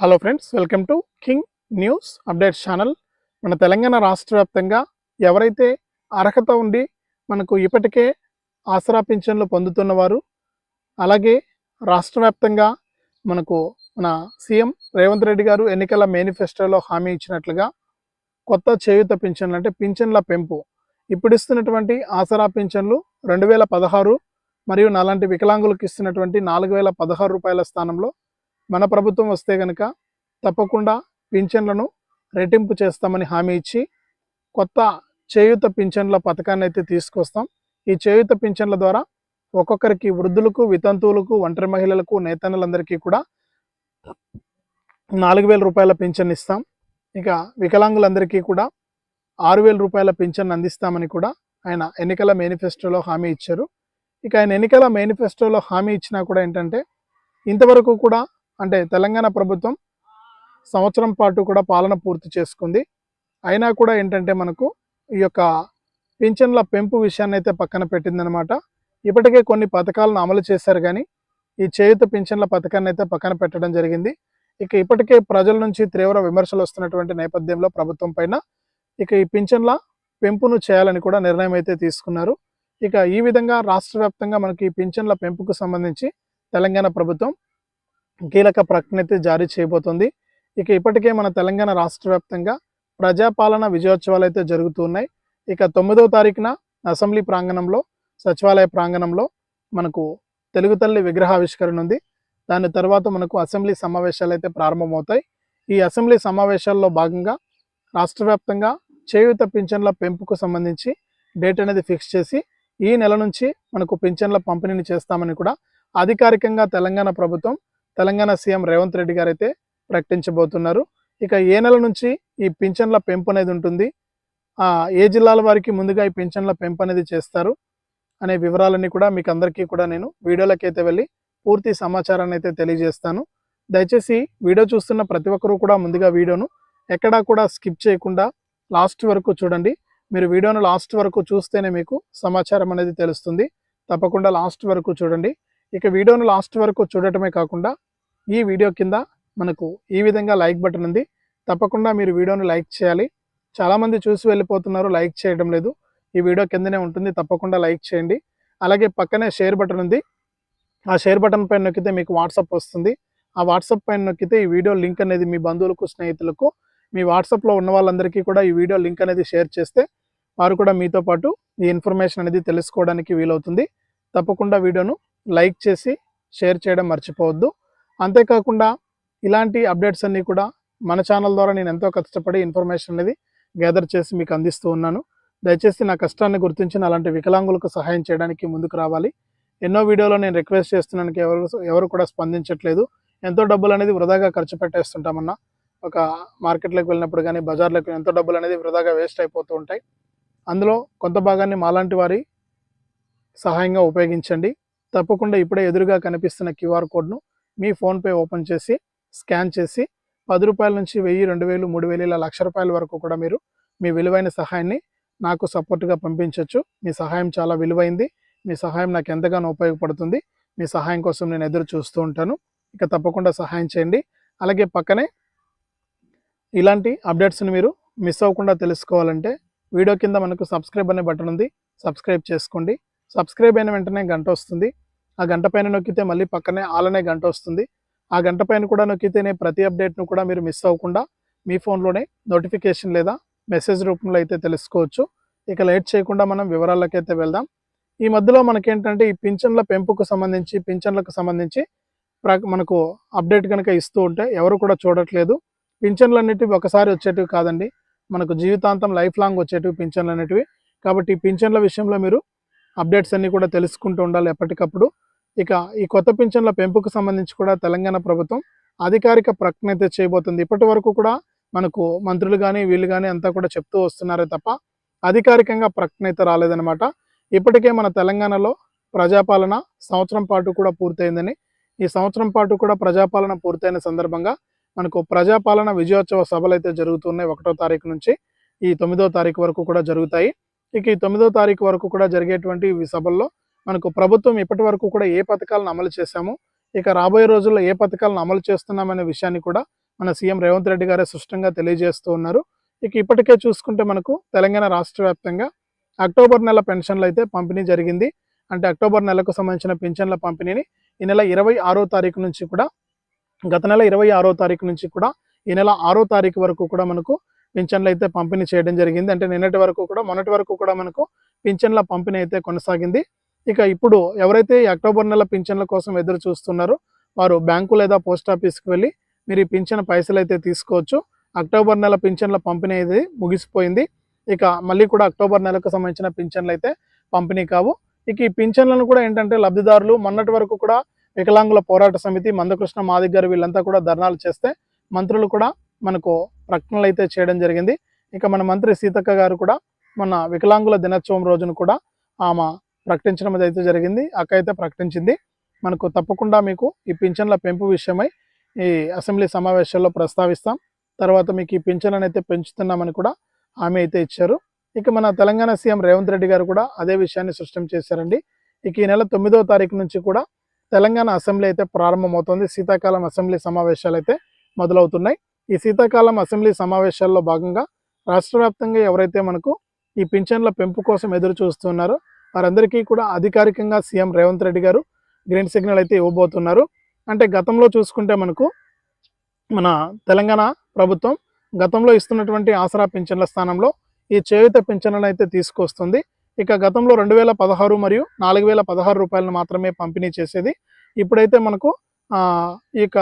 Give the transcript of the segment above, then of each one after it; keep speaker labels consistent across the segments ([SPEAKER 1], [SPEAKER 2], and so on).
[SPEAKER 1] Hello friends welcome to king news updates channel మన తెలంగాణ రాష్ట్ర వ్యాప్తంగా ఎవరైతే అర్హత ఉండి మనకు ఇప్పటికే ఆసరా పింఛన్లు పొందుతున్నవారు అలాగే రాష్ట్ర వ్యాప్తంగా మనకు మన సీఎం రేవంత్ రెడ్డి గారు ఎన్నికల మేనిఫెస్టోలో హామీ ఇచ్చినట్లుగా కొత్త చేయూత పింఛన్లు అంటే పింఛన్ల పెంపు. ఇప్పుడు ఇస్తున్నటువంటి ఆసరా పింఛన్లు రెండు వేల పదహారు మరియు నాలాంటి వికలాంగులకు ఇస్తున్నటువంటి నాలుగు వేల పదహారు రూపాయల స్థానంలో మన ప్రభుత్వం వస్తే కనుక తప్పకుండా పింఛన్లను రెట్టింపు చేస్తామని హామీ ఇచ్చి కొత్త చేయూత పింఛన్ల పథకాన్ని అయితే తీసుకొస్తాం. ఈ చేయూత పింఛన్ల ద్వారా ఒక్కొక్కరికి వృద్ధులకు వితంతువులకు ఒంటరి మహిళలకు నేతన్నలందరికీ కూడా నాలుగు వేల రూపాయల పింఛన్ ఇస్తాం. ఇక వికలాంగులందరికీ కూడా ఆరు వేల రూపాయల పింఛన్ అందిస్తామని కూడా ఆయన ఎన్నికల మేనిఫెస్టోలో హామీ ఇచ్చారు. ఇక ఆయన ఎన్నికల మేనిఫెస్టోలో హామీ ఇచ్చినా కూడా ఏంటంటే ఇంతవరకు కూడా అంటే తెలంగాణ ప్రభుత్వం సంవత్సరం పాటు కూడా పాలన పూర్తి చేసుకుంది. అయినా కూడా ఏంటంటే మనకు ఈ యొక్క పింఛన్ల పెంపు విషయాన్ని అయితే పక్కన పెట్టిందనమాట ఇప్పటికే కొన్ని పథకాలను అమలు చేశారు కానీ ఈ చేయుత పింఛన్ల పథకాన్ని అయితే పక్కన పెట్టడం జరిగింది. ఇక ఇప్పటికే ప్రజల నుంచి తీవ్ర విమర్శలు వస్తున్నటువంటి నేపథ్యంలో ప్రభుత్వం పైన ఇక ఈ పింఛన్ల పెంపును చేయాలని కూడా నిర్ణయం అయితే తీసుకున్నారు. ఇక ఈ విధంగా రాష్ట్ర వ్యాప్తంగా మనకి ఈ పింఛన్ల పెంపుకు సంబంధించి తెలంగాణ ప్రభుత్వం కీలక ప్రకటన అయితే జారీ చేయబోతుంది. ఇక ఇప్పటికే మన తెలంగాణ రాష్ట్ర వ్యాప్తంగా ప్రజాపాలన విజయోత్సవాలు అయితే జరుగుతున్నాయి ఇక తొమ్మిదవ తారీఖున అసెంబ్లీ ప్రాంగణంలో సచివాలయ ప్రాంగణంలో మనకు తెలుగు తల్లి విగ్రహావిష్కరణ ఉంది దాని తర్వాత మనకు అసెంబ్లీ సమావేశాలు అయితే ప్రారంభమవుతాయి. ఈ అసెంబ్లీ సమావేశాల్లో భాగంగా రాష్ట్ర వ్యాప్తంగా చేయూత పింఛన్ల పెంపుకు సంబంధించి డేట్ అనేది ఫిక్స్ చేసి ఈ నెల నుంచి మనకు పింఛన్ల పంపిణీని చేస్తామని కూడా అధికారికంగా తెలంగాణ ప్రభుత్వం తెలంగాణ సీఎం రేవంత్ రెడ్డి గారు అయితే ప్రకటించబోతున్నారు. ఇక ఏ నెల నుంచి ఈ పింఛన్ల పెంపు అనేది ఉంటుంది? ఆ ఏ జిల్లాల వారికి ముందుగా ఈ పింఛన్ల పెంపు అనేది చేస్తారు? అనే వివరాలన్నీ కూడా మీకు అందరికీ కూడా నేను వీడియోలకైతే అయితే వెళ్ళి పూర్తి సమాచారాన్ని అయితే తెలియజేస్తాను. దయచేసి వీడియో చూస్తున్న ప్రతి ఒక్కరూ కూడా ముందుగా వీడియోను ఎక్కడా కూడా స్కిప్ చేయకుండా లాస్ట్ వరకు చూడండి. మీరు వీడియోను లాస్ట్ వరకు చూస్తేనే మీకు సమాచారం అనేది తెలుస్తుంది. తప్పకుండా లాస్ట్ వరకు చూడండి. ఇక వీడియోను లాస్ట్ వరకు చూడటమే కాకుండా ఈ వీడియో కింద మనకు ఈ విధంగా లైక్ బటన్ ఉంది. తప్పకుండా మీరు వీడియోను లైక్ చేయాలి. చాలామంది చూసి వెళ్ళిపోతున్నారు లైక్ చేయడం లేదు. ఈ వీడియో కిందనే ఉంటుంది తప్పకుండా లైక్ చేయండి. అలాగే పక్కనే షేర్ బటన్ ఉంది. ఆ షేర్ బటన్ పైన నొక్కితే మీకు వాట్సాప్ వస్తుంది. ఆ వాట్సాప్ పైన నొక్కితే ఈ వీడియో లింక్ అనేది మీ బంధువులకు స్నేహితులకు మీ వాట్సాప్లో ఉన్న వాళ్ళందరికీ కూడా ఈ వీడియో లింక్ అనేది షేర్ చేస్తే వారు కూడా మీతో పాటు ఈ ఇన్ఫర్మేషన్ అనేది తెలుసుకోవడానికి వీలవుతుంది. తప్పకుండా వీడియోను లైక్ చేసి షేర్ చేయడం మర్చిపోవద్దు. అంతేకాకుండా ఇలాంటి అప్డేట్స్ అన్నీ కూడా మన ఛానల్ ద్వారా నేను ఎంతో కష్టపడి ఇన్ఫర్మేషన్ అనేది గ్యాదర్ చేసి మీకు అందిస్తూ ఉన్నాను. దయచేసి నా కష్టాన్ని గుర్తించిన అలాంటి వికలాంగులకు సహాయం చేయడానికి ముందుకు రావాలి. ఎన్నో వీడియోలో నేను రిక్వెస్ట్ చేస్తున్నాను ఎవరు ఎవరు కూడా స్పందించట్లేదు. ఎంతో డబ్బులు అనేది వృధాగా ఖర్చు పెట్టేస్తుంటామన్నా ఒక మార్కెట్లోకి వెళ్ళినప్పుడు కానీ బజార్లోకి ఎంతో డబ్బులు అనేది వృధాగా వేస్ట్ అయిపోతూ ఉంటాయి. అందులో కొంత భాగాన్ని మాలాంటి వారి సహాయంగా ఉపయోగించండి. తప్పకుండా ఇప్పుడే ఎదురుగా కనిపిస్తున్న క్యూఆర్ కోడ్ను మీ ఫోన్పే ఓపెన్ చేసి స్కాన్ చేసి పది రూపాయల నుంచి వెయ్యి రెండు వేలు మూడు వేలు ఇలా లక్ష రూపాయల వరకు కూడా మీరు మీ విలువైన సహాయాన్ని నాకు సపోర్ట్గా పంపించవచ్చు మీ సహాయం చాలా విలువైంది. మీ సహాయం నాకు ఎంతగానో ఉపయోగపడుతుంది. మీ సహాయం కోసం నేను ఎదురు చూస్తూ ఉంటాను. ఇక తప్పకుండా సహాయం చేయండి. అలాగే పక్కనే ఇలాంటి అప్డేట్స్ని మీరు మిస్ అవ్వకుండా తెలుసుకోవాలంటే వీడియో కింద మనకు సబ్స్క్రైబ్ అనే బటన్ ఉంది. సబ్స్క్రైబ్ చేసుకోండి. సబ్స్క్రైబ్ అయిన వెంటనే గంట వస్తుంది. ఆ గంట పైన నొక్కితే మళ్ళీ పక్కనే ఆలనే గంట వస్తుంది. ఆ గంట పైన కూడా నొక్కితేనే ప్రతి అప్డేట్ను కూడా మీరు మిస్ అవ్వకుండా మీ ఫోన్లోనే నోటిఫికేషన్ లేదా మెసేజ్ రూపంలో అయితే తెలుసుకోవచ్చు. ఇక లేట్ చేయకుండా మనం వివరాలకైతే వెళ్దాం. ఈ మధ్యలో మనకేంటంటే ఈ పింఛన్ల పెంపుకు సంబంధించి పింఛన్లకు సంబంధించి మనకు అప్డేట్ కనుక ఇస్తూ ఉంటే ఎవరు కూడా చూడట్లేదు. పింఛన్లు అనేటివి ఒకసారి వచ్చేటివి కాదండి. మనకు జీవితాంతం లైఫ్ లాంగ్ వచ్చేటివి పింఛన్లు అనేటివి కాబట్టి ఈ పింఛన్ల విషయంలో మీరు అప్డేట్స్ అన్నీ కూడా తెలుసుకుంటూ ఉండాలి ఎప్పటికప్పుడు. ఇక ఈ కొత్త పింఛన్ల పెంపుకు సంబంధించి కూడా తెలంగాణ ప్రభుత్వం అధికారిక ప్రకటన అయితే చేయబోతుంది. ఇప్పటి వరకు కూడా మనకు మంత్రులు కానీ వీళ్ళు కానీ అంతా కూడా చెప్తూ వస్తున్నారే తప్ప అధికారికంగా ప్రకటన అయితే రాలేదనమాట ఇప్పటికే మన తెలంగాణలో ప్రజాపాలన సంవత్సరం పాటు కూడా పూర్తయిందని ఈ సంవత్సరం పాటు కూడా ప్రజాపాలన పూర్తయిన సందర్భంగా మనకు ప్రజాపాలన విజయోత్సవ సభలు అయితే జరుగుతున్నాయి ఒకటో తారీఖు నుంచి ఈ తొమ్మిదో తారీఖు వరకు కూడా జరుగుతాయి. ఇక ఈ తొమ్మిదో తారీఖు వరకు కూడా జరిగేటువంటి ఈ సభల్లో మనకు ప్రభుత్వం ఇప్పటి వరకు కూడా ఏ పథకాలను అమలు చేశాము ఇక రాబోయే రోజుల్లో ఏ పథకాలను అమలు చేస్తున్నామనే విషయాన్ని కూడా మన సీఎం రేవంత్ రెడ్డి గారే స్పష్టంగా తెలియజేస్తూ ఉన్నారు. ఇక ఇప్పటికే చూసుకుంటే మనకు తెలంగాణ రాష్ట్ర వ్యాప్తంగా అక్టోబర్ నెల పెన్షన్లు అయితే పంపిణీ జరిగింది. అంటే అక్టోబర్ నెలకు సంబంధించిన పెన్షన్ల పంపిణీని ఈ నెల ఇరవై ఆరో తారీఖు నుంచి కూడా గత నెల ఇరవై ఆరో తారీఖు నుంచి కూడా ఈ నెల ఆరో తారీఖు వరకు కూడా మనకు పింఛన్లు అయితే పంపిణీ చేయడం జరిగింది. అంటే నిన్నటి వరకు కూడా మొన్నటి వరకు కూడా మనకు పింఛన్ల పంపిణీ అయితే కొనసాగింది. ఇక ఇప్పుడు ఎవరైతే ఈ అక్టోబర్ నెల పింఛన్ల కోసం ఎదురు చూస్తున్నారో వారు బ్యాంకు లేదా పోస్ట్ ఆఫీస్కి వెళ్ళి మీరు ఈ పింఛన్ పైసలు అయితే తీసుకోవచ్చు. అక్టోబర్ నెల పింఛన్ల పంపిణీ అయితే ముగిసిపోయింది. ఇక మళ్ళీ కూడా అక్టోబర్ నెలకు సంబంధించిన పింఛన్లు అయితే పంపిణీ కావు. ఇక ఈ పింఛన్లను కూడా ఏంటంటే లబ్ధిదారులు మొన్నటి వరకు కూడా వికలాంగుల పోరాట సమితి మందకృష్ణ మాదిక్ గారు వీళ్ళంతా కూడా ధర్నాలు చేస్తే మంత్రులు కూడా మనకు ప్రకటనలు అయితే చేయడం జరిగింది. ఇక మన మంత్రి సీతక్క గారు కూడా మన వికలాంగుల దినోత్సవం రోజున కూడా ఆమె ప్రకటించడం అయితే జరిగింది. అక్క అయితే ప్రకటించింది. మనకు తప్పకుండా మీకు ఈ పింఛన్ల పెంపు విషయమై ఈ అసెంబ్లీ సమావేశాల్లో ప్రస్తావిస్తాం. తర్వాత మీకు ఈ పింఛన్లను అయితే పెంచుతున్నామని కూడా హామీ అయితే ఇచ్చారు. ఇక మన తెలంగాణ సీఎం రేవంత్ రెడ్డి గారు కూడా అదే విషయాన్ని స్పష్టం చేశారండి. ఇక ఈ నెల తొమ్మిదవ తారీఖు నుంచి కూడా తెలంగాణ అసెంబ్లీ అయితే ప్రారంభమవుతుంది. శీతాకాలం అసెంబ్లీ సమావేశాలు అయితే మొదలవుతున్నాయి. ఈ శీతాకాలం అసెంబ్లీ సమావేశాల్లో భాగంగా రాష్ట్ర వ్యాప్తంగా ఎవరైతే మనకు ఈ పింఛన్ల పెంపు కోసం ఎదురు చూస్తున్నారో వారందరికీ కూడా అధికారికంగా సీఎం రేవంత్ రెడ్డి గారు గ్రీన్ సిగ్నల్ అయితే ఇవ్వబోతున్నారు. అంటే గతంలో చూసుకుంటే మనకు మన తెలంగాణ ప్రభుత్వం గతంలో ఇస్తున్నటువంటి ఆసరా పింఛన్ల స్థానంలో ఈ చేయుత పింఛన్లను అయితే తీసుకొస్తుంది. ఇక గతంలో రెండు వేల పదహారు మరియు నాలుగు వేల పదహారు రూపాయలను మాత్రమే పంపిణీ చేసేది. ఇప్పుడైతే మనకు ఇక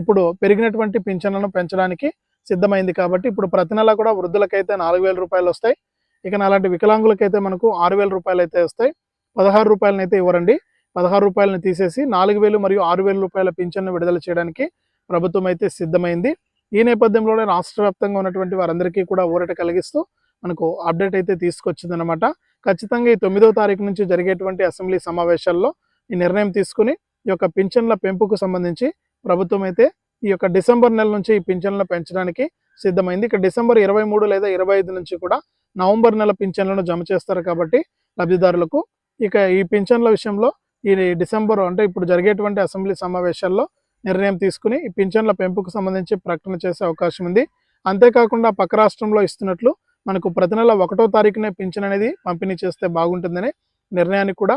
[SPEAKER 1] ఇప్పుడు పెరిగినటువంటి పింఛన్లను పెంచడానికి సిద్ధమైంది కాబట్టి ఇప్పుడు ప్రతి నెల కూడా వృద్ధులకైతే నాలుగు వేల రూపాయలు వస్తాయి. ఇక అలాంటి వికలాంగులకైతే మనకు ఆరు వేల రూపాయలు అయితే వస్తాయి. పదహారు రూపాయలను అయితే ఇవ్వరండి. పదహారు రూపాయలను తీసేసి నాలుగు వేలు మరియు ఆరు వేల రూపాయల పింఛన్ను విడుదల చేయడానికి ప్రభుత్వం అయితే సిద్ధమైంది. ఈ నేపథ్యంలోనే రాష్ట్ర వ్యాప్తంగా ఉన్నటువంటి వారందరికీ కూడా ఊరట కలిగిస్తూ మనకు అప్డేట్ అయితే తీసుకొచ్చిందనమాట ఖచ్చితంగా ఈ తొమ్మిదవ తారీఖు నుంచి జరిగేటువంటి అసెంబ్లీ సమావేశాల్లో ఈ నిర్ణయం తీసుకుని ఈ యొక్క పింఛన్ల పెంపుకు సంబంధించి ప్రభుత్వం అయితే ఈ యొక్క డిసెంబర్ నెల నుంచి ఈ పింఛన్లను పెంచడానికి సిద్ధమైంది. ఇక డిసెంబర్ ఇరవై మూడు లేదా ఇరవై ఐదు నుంచి కూడా నవంబర్ నెల పింఛన్లను జమ చేస్తారు కాబట్టి లబ్ధిదారులకు. ఇక ఈ పింఛన్ల విషయంలో ఈ డిసెంబర్ అంటే ఇప్పుడు జరిగేటువంటి అసెంబ్లీ సమావేశాల్లో నిర్ణయం తీసుకుని ఈ పింఛన్ల పెంపుకు సంబంధించి ప్రకటన చేసే అవకాశం ఉంది. అంతేకాకుండా పక్క రాష్ట్రంలో ఇస్తున్నట్లు మనకు ప్రతి నెల ఒకటో తారీఖునే పింఛన్ అనేది పంపిణీ చేస్తే బాగుంటుందనే నిర్ణయాన్ని కూడా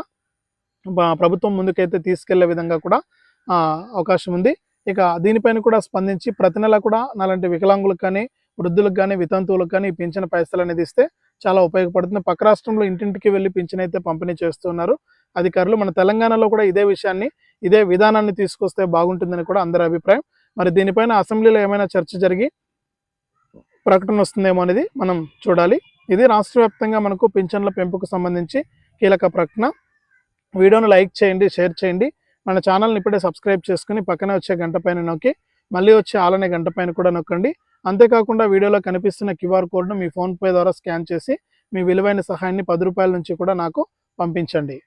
[SPEAKER 1] బా- ప్రభుత్వం ముందుకైతే తీసుకెళ్ళే విధంగా కూడా అవకాశం ఉంది. ఇక దీనిపైన కూడా స్పందించి ప్రతి నెల కూడా నాలాంటి వికలాంగులకు కానీ వృద్ధులకు కానీ వితంతువులకు కానీ ఈ పింఛన్ పైసలు అనేది ఇస్తే చాలా ఉపయోగపడుతుంది. పక్క రాష్ట్రంలో ఇంటింటికి వెళ్ళి పింఛన్ అయితే పంపిణీ చేస్తున్నారు అధికారులు మన తెలంగాణలో కూడా ఇదే విషయాన్ని ఇదే విధానాన్ని తీసుకొస్తే బాగుంటుందని కూడా అందరి అభిప్రాయం. మరి దీనిపైన అసెంబ్లీలో ఏమైనా చర్చ జరిగి ప్రకటన వస్తుందేమో అనేది మనం చూడాలి. ఇది రాష్ట్ర వ్యాప్తంగా మనకు పింఛన్ల పెంపుకు సంబంధించి కీలక ప్రకటన. వీడియోను లైక్ చేయండి షేర్ చేయండి. మన ఛానల్ని ఇప్పుడే సబ్స్క్రైబ్ చేసుకుని పక్కనే వచ్చే గంట పైన నొక్కి మళ్ళీ వచ్చే ఆలనే గంట పైన కూడా నొక్కండి. అంతేకాకుండా వీడియోలో కనిపిస్తున్న క్యూఆర్ కోడ్ను మీ ఫోన్పే ద్వారా స్కాన్ చేసి మీ విలువైన సహాయాన్ని పది రూపాయల నుంచి కూడా నాకు పంపించండి.